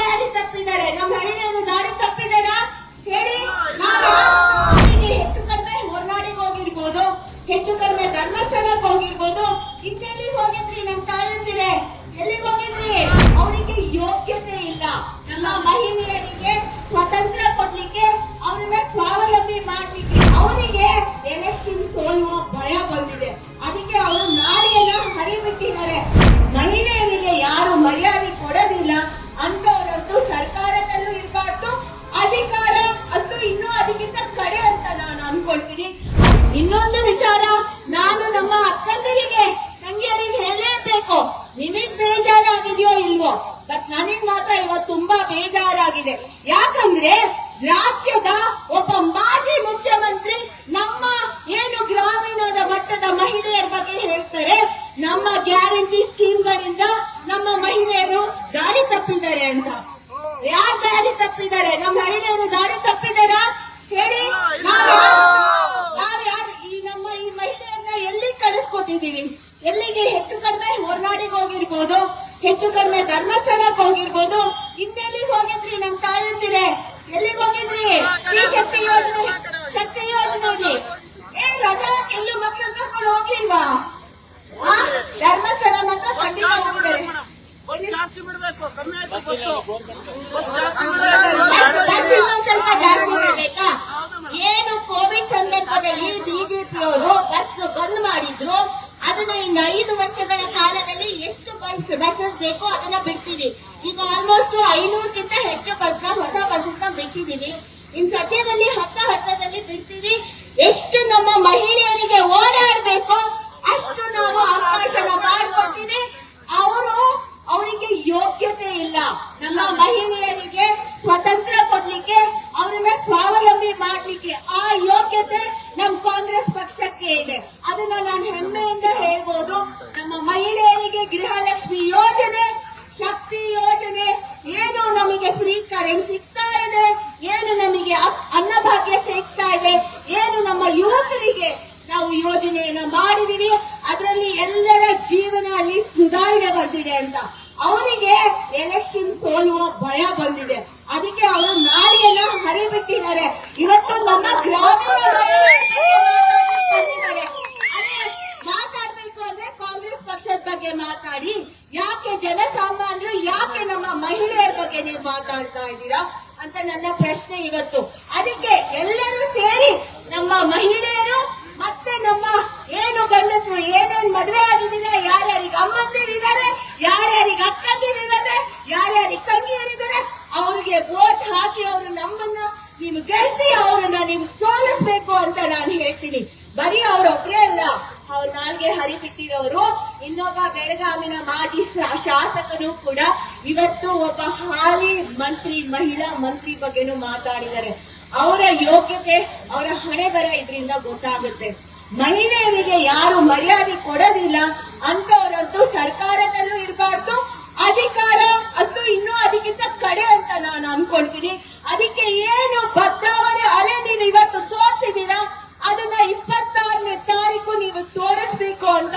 ದಾರಿ ತಪ್ಪಿದ್ದಾರೆ? ನಮ್ಮ ಮಹಿಳೆಯರು ದಾರಿ ತಪ್ಪಿದ್ದಾರಾ? ಹೇಳಿ. ಹೆಚ್ಚು ಕಡಿಮೆ ಹೊರನಾಡಿಗೆ ಹೋಗಿರ್ಬೋದು. ಹೆಚ್ಚು ಕಡಿಮೆ ಧರ್ಮಸ್ಥಳಕ್ಕೆ ಹೋಗಿರ್ಬೋದು. ಇಂಟೆಲ್ಲಿ ಹೋಗಿದ್ರಿ ನಮ್ ತಾಯಂದಿರೆ? ಎಲ್ಲಿಗೆ ಹೋಗಿದ್ರಿ? ಇನ್ನೊಂದು ವಿಚಾರ, ನಾನು ನಮ್ಮ ಅಕ್ಕಂದರಿಗೆ ತಂಗಿಯರಿಗೆ ಹೇಳಲೇಬೇಕು ನಿಮಗ್ ಬೇಜಾರಾಗಿದೆಯೋ ಇಲ್ವೋ? ಬಟ್ ನನಗ್ ಮಾತ್ರ ಇವತ್ತು ತುಂಬಾ ಬೇಜಾರಾಗಿದೆ. ಯಾಕಂದ್ರೆ ರಾಜ್ಯದ ಒಬ್ಬ ಮಾಜಿ ಮುಖ್ಯಮಂತ್ರಿ ನಮ್ಮ ಏನು ಗ್ರಾಮೀಣದ ಮಟ್ಟದ ಮಹಿಳೆಯರ ಬಗ್ಗೆ ಹೇಳ್ತಾರೆ, ನಮ್ಮ ಗ್ಯಾರಂಟಿ ಸ್ಕೀಮ್ಗಳಿಂದ ನಮ್ಮ ಮಹಿಳೆಯರು ದಾರಿ ತಪ್ಪಿದ್ದಾರೆ ಅಂತ. ಯಾರು ದಾರಿ ತಪ್ಪಿದ್ದಾರೆ? ನಮ್ಮ ಮಹಿಳೆಯರು ದಾರಿ ತಪ್ಪಿದಾರ ಹೇಳಿ ನಾವು ನಾವು ಯಾರು ಈ ನಮ್ಮ ಈ ಮಹಿಳೆಯರನ್ನ ಎಲ್ಲಿ ಕಳಿಸ್ಕೊಟ್ಟಿದೀವಿ ಎಲ್ಲಿಗೆ ಹೆಚ್ಚು ಕಡಿಮೆ ಹೊರನಾಡಿಗೆ ಹೋಗಿರ್ಬೋದು ಹೆಚ್ಚು ಕಡಿಮೆ ಧರ್ಮಸ್ಥಳಕ್ಕೆ ಹೋಗಿರ್ಬೋದು. ಇನ್ನೆಲ್ಲಿ ಹೋಗಿದ್ರಿ ನಮ್ ತಾಯಂದಿರೆ ಎಲ್ಲಿ ಹೋಗಿದ್ರಿ? ಈ ಶಕ್ತಿ ಯೋಜನೆ ಶಕ್ತಿ ಯೋಜನೆಗೆ ಏ ರಜಾ ಇಲ್ಲಿ ಮಕ್ಕಳು ಕರ್ಕೊಂಡು ಹೋಗ್ಲಿಲ್ವಾ? ಧರ್ಮಸ್ಥಳ ಮಾತ್ರ ಖಂಡಿತ ಹೋಗಿದ್ದಾರೆ ಜಾಸ್ತಿ ಬಿಡ್ಬೇಕು ಕಮ್ಮಿ ಆಯ್ತು ಬಸ್ ಜಾಸ್ತಿ ಬಿಡ್ಬೇಕು? ಬಸ್ ಬಸ್ಸಸ್ ಬೇಕು, ಅದನ್ನ ಬಿಡ್ತೀವಿ ಈಗ ಆಲ್ಮೋಸ್ಟ್ ಐನೂರಕ್ಕಿಂತ ಹೆಚ್ಚು ಬಸ್ ಹೊಸ ಬಸ್ಸಸ್ ಬಿಟ್ಟಿದೀವಿ ಇನ್ ಸದ್ಯದಲ್ಲಿ ಹತ್ತ ಹತ್ತದಲ್ಲಿ ಬಿಡ್ತೀವಿ ಎಷ್ಟು ನಮ್ಮ ಮಹಿಳೆಯರಿಗೆ ಓಡಾಡ್ಬೇಕು ಅಷ್ಟು ನಾವು ಅವಕಾಶನ ಮಾಡಿಕೊಡ್ತೀವಿ ಅವರು ಅವರಿಗೆ ಯೋಗ್ಯತೆ ಇಲ್ಲ. ನಮ್ಮ ಮಹಿಳೆಯರಿಗೆ ಸ್ವತಂತ್ರ ಕೊಡ್ಲಿಕ್ಕೆ, ಅವ್ರನ್ನ ಸ್ವಾವಲಂಬಿ ಮಾಡ್ಲಿಕ್ಕೆ ಆ ಯೋಗ್ಯತೆ ನಮ್ಮ ಕಾಂಗ್ರೆಸ್ ಪಕ್ಷಕ್ಕೆ ಇದೆ. ಅದನ್ನ ನಾನು ಹೆಮ್ಮೆಯಿಂದ ಹೇಳ್ಬೋದು. ನಮ್ಮ ಮಹಿಳೆಯರಿಗೆ ಗೃಹಲಕ್ಷ್ಮಿ ಯೋಜನೆ, ಶಕ್ತಿ ಯೋಜನೆ, ಏನು ನಮಗೆ ಫ್ರೀ ಕರೆಂಟ್ ಸಿಗ್ತಾ ಇದೆ, ಏನು ನಮಗೆ ಅನ್ನಭಾಗ್ಯ ಸಿಗ್ತಾ ಇದೆ, ಏನು ನಮ್ಮ ಯುವಕರಿಗೆ ನಾವು ಯೋಜನೆಯನ್ನ ಮಾಡಿದೀವಿ, ಅದರಲ್ಲಿ ಎಲ್ಲರ ಜೀವನ ಅಲ್ಲಿ ಸುಧಾರಣೆ ಬಂದಿದೆ ಅಂತ. ಅವರಿಗೆ ಎಲೆಕ್ಷನ್ ಸೋಲುವ ಭಯ ಬಂದಿದೆ. ಅದಕ್ಕೆ ಅವರು ನಾಳೆಯನ್ನ ಹರಿಬಿಟ್ಟಿದ್ದಾರೆ. ಇವತ್ತು ನಮ್ಮ ಗ್ರಾಮೀಣ ಬಗ್ಗೆ ಮಾತಾಡಿ, ಯಾಕೆ ಜನಸಾಮಾನ್ಯರು, ಯಾಕೆ ನಮ್ಮ ಮಹಿಳೆಯರ ಬಗ್ಗೆ ನೀವು ಮಾತಾಡ್ತಾ ಇದ್ದೀರಾ ಅಂತ ನನ್ನ ಪ್ರಶ್ನೆ ಇವತ್ತು. ಅದಕ್ಕೆ ಎಲ್ಲರೂ ಸೇರಿ ನಮ್ಮ ಮಹಿಳೆಯರು ಮತ್ತೆ ನಮ್ಮ ಏನು ಗಂಡಸರು, ಏನೇನ್ ಮದುವೆ ಆಗಿದ್ದೀರಾ, ಯಾರ್ಯಾರಿಗೆ ಅಮ್ಮಂದಿರಿದ್ದಾರೆ ಯಾರ್ಯಾರಿಗೆ ಅಕ್ಕಂದಿರಿದ್ದಾರೆ ಯಾರ್ಯಾರಿಗೆ ತಂಗಿಯರಿದ್ದಾರೆ ಅವ್ರಿಗೆ ವೋಟ್ ಹಾಕಿ ಅವರು ನಮ್ಮನ್ನ ನೀವು ಗೆಲ್ಸಿ ಅವ್ರನ್ನ ನೀವು ಸೋಲಿಸ್ಬೇಕು ಅಂತ ನಾನು ಹೇಳ್ತೀನಿ. ಬರೀ ಅವ್ರೊಬ್ರೇ ಅಲ್ಲ ನಾಲ್ಗೆ ಹರಿಬಿಟ್ಟಿರೋರು ಇನ್ನೊಬ್ಬ ಬೆಳಗಾವಿನ ಮಾಜಿ ಶಾಸಕರು ಕೂಡ ಇವತ್ತು ಒಬ್ಬ ಹಾಲಿ ಮಂತ್ರಿ, ಮಹಿಳಾ ಮಂತ್ರಿ ಬಗ್ಗೆನೂ ಮಾತಾಡಿದ್ದಾರೆ. ಅವರ ಯೋಗ್ಯತೆ, ಅವರ ಹಣೆ ಬರ ಇದರಿಂದ ಗೊತ್ತಾಗುತ್ತೆ. ಮಹಿಳೆಯರಿಗೆ ಯಾರು ಮರ್ಯಾದೆ ಕೊಡೋದಿಲ್ಲ ಅಂತವರಂತೂ ಸರ್ಕಾರದಲ್ಲೂ ಇರಬಾರ್ದು, ಅಧಿಕಾರ ಅದು ಇನ್ನೂ ಅದಕ್ಕಿಂತ ಕಡೆ ಅಂತ ನಾನು ಅನ್ಕೊಳ್ತೀನಿ ಅದಕ್ಕೆ ಏನು ಬದಲಾವಣೆ ಅಲೆ ನೀವು ಇವತ್ತು ತೋರಿಸಿದೀರಾ ಅದನ್ನ ಇಪ್ಪತ್ತಾರನೇ ತಾರೀಕು ನೀವು ತೋರಿಸ್ಬೇಕು ಅಂತ